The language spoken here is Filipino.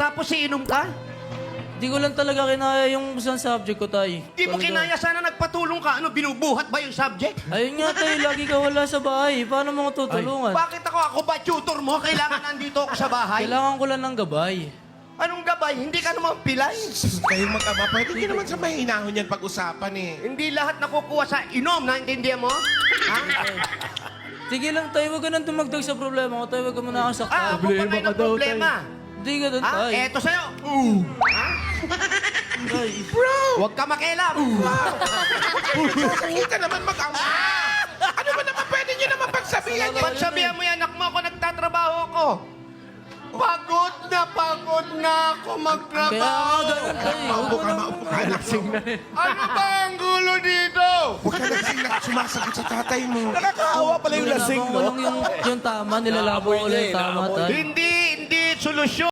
Tapos iinom ka? Di ko lang talaga kinaya yung isang subject ko, tay. Di mo Talaga. kinaya sana nagpatulong ka. Ano, binubuhat ba yung subject? Ayun nga, tay. Lagi ka wala sa bahay. Paano mo ko tutulungan? Bakit ako? Ako ba tutor mo? Kailangan nandito ako sa bahay? Kailangan ko lang ng gabay. Anong gabay? Hindi ka naman pilay. Kayong mag-ama, pwede nyo naman sa mahinahon yan pag-usapan eh. Hindi lahat nakukuha sa inom, naintindihan mo? Ha? Sige lang, tay. Huwag ka nang tumagdag sa problema ko, tay. Huwag ka muna akong saktan. Ah, ako pa kayo ng problema. Hindi ka doon, Ha? tay. Eto sa'yo. Ha? Tay. Huwag ka makialam. Sakit ka naman mag-ama. Ano ba naman pwede nyo naman pagsabihan yan? Ba't sabihan mo yan, anak mo ako nagtatrabaho ako? Pagod na pagod na ako Kaya magtrabaho. ganun, tay. Maupo ka, maupo ka. Lasing na. Ano ba ang gulo dito? Huwag ka nagsing na sumasagot sa tatay mo. Nakakaawa pala yung lasing, Nilalaban ko no? lang yung, yung tama. Nilalabo ko lang yung tama, tay. Hindi, hindi solusyon.